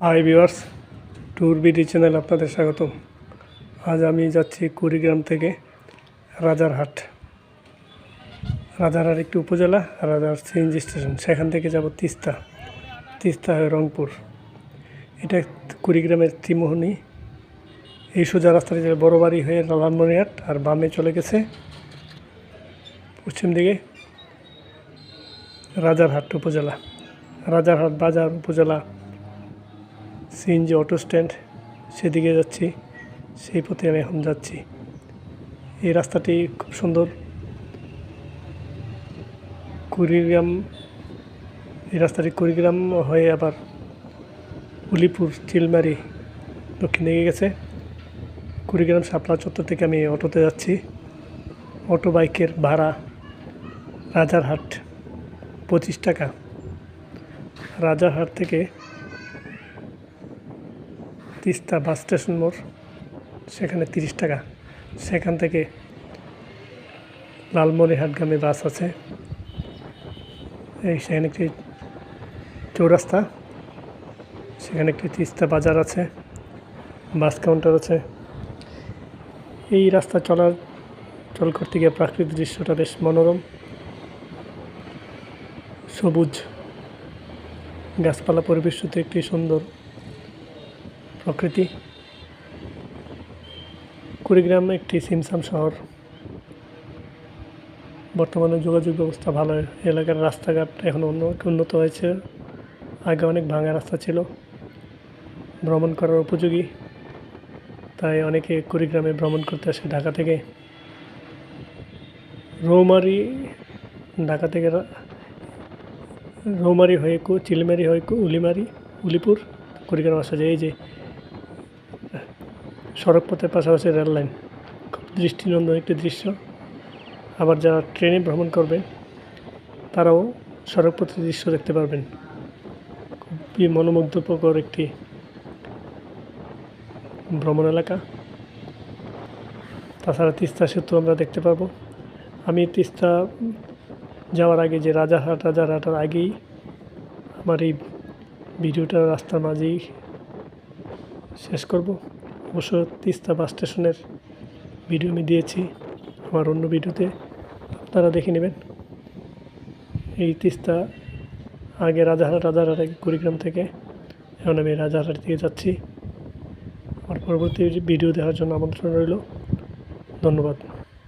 Hi viewers tour BD channel আপনাদের স্বাগতম। আজ আমি যাচ্ছি কুড়িগ্রাম থেকে রাজারহাট। রাজারহাট একটি উপজেলা, রাজারহাট সিএনজি স্টেশন। সেখান থেকে যাব তিস্তা তিস্তা হয়ে রংপুর। এটা কুড়িগ্রামের ত্রিমোহনী। এই সোজা রাস্তাটি যাবে বড় বাড়ি হয়ে লালমনিরহাট আর বামে চলে গেছে পশ্চিম দিকে রাজারহাট উপজেলা। রাজারহাট বাজার উপজেলা সিএনজি অটো স্ট্যান্ড সেদিকে যাচ্ছি, সেই পথে আমি এখন যাচ্ছি। এই রাস্তাটি খুব সুন্দর। কুড়িগ্রাম, এই রাস্তাটি কুড়িগ্রাম হয়ে আবার উলিপুর, চিলমারি দক্ষিণে দিকে গেছে। কুড়িগ্রাম শাপলা চত্বর থেকে আমি অটোতে যাচ্ছি। অটো বাইকের ভাড়া রাজারহাট পঁচিশ টাকা। রাজারহাট থেকে তিস্তা বাস স্টেশন মোড়, সেখানে তিরিশ টাকা। সেখান থেকে লালমনিরহাটগামী বাস আছে। এই সেখানে একটি চৌরাস্তা, সেখানে একটি তিস্তা বাজার আছে, বাস কাউন্টার আছে। এই রাস্তা চলার, চল করতে গিয়ে প্রাকৃতিক দৃশ্যটা বেশ মনোরম। সবুজ গাছপালা পরিবেষ্টিত একটি সুন্দর প্রকৃতি। কুড়িগ্রাম একটি সিমসাম শহর। বর্তমানে যোগাযোগ ব্যবস্থা ভালো, এলাকার রাস্তাঘাট এখন অন্য উন্নত হয়েছে। আগে অনেক ভাঙা রাস্তা ছিল। ভ্রমণ করার উপযোগী। তাই অনেকে কুড়িগ্রামে ভ্রমণ করতে আসে ঢাকা থেকে। রৌমারি, ঢাকা থেকে রৌমারি হয়ে কু, চিলমারি হয়ে কু, উলিমারি, উলিপুর, কুড়িগ্রাম আসা যায়। এই যে সড়ক পথের পাশাপাশি রেল লাইন। খুব দৃষ্টিনন্দন একটি দৃশ্য। আবার যারা ট্রেনে ভ্রমণ করবেন, তারাও সড়ক পথের দৃশ্য দেখতে পারবেন। খুবই মনোমুগ্ধকর একটি ভ্রমণ এলাকা। তাছাড়া তিস্তা সেতু আমরা দেখতে পাবো। আমি তিস্তা যাওয়ার আগে যে রাজারহাট, রাজারহাটের আগেই আমার এই ভিডিওটা রাস্তার মাঝেই শেষ করব। অবশ্য তিস্তা বাস স্টেশনের ভিডিও আমি দিয়েছি আমার অন্য ভিডিওতে আপনারা দেখে নেবেন। এই তিস্তা আগে রাজারহাট আগে কুড়িগ্রাম থেকে। এখন আমি রাজারহাট দিকে যাচ্ছি। আমার পরবর্তী ভিডিও দেখার জন্য আমন্ত্রণ রইল। ধন্যবাদ।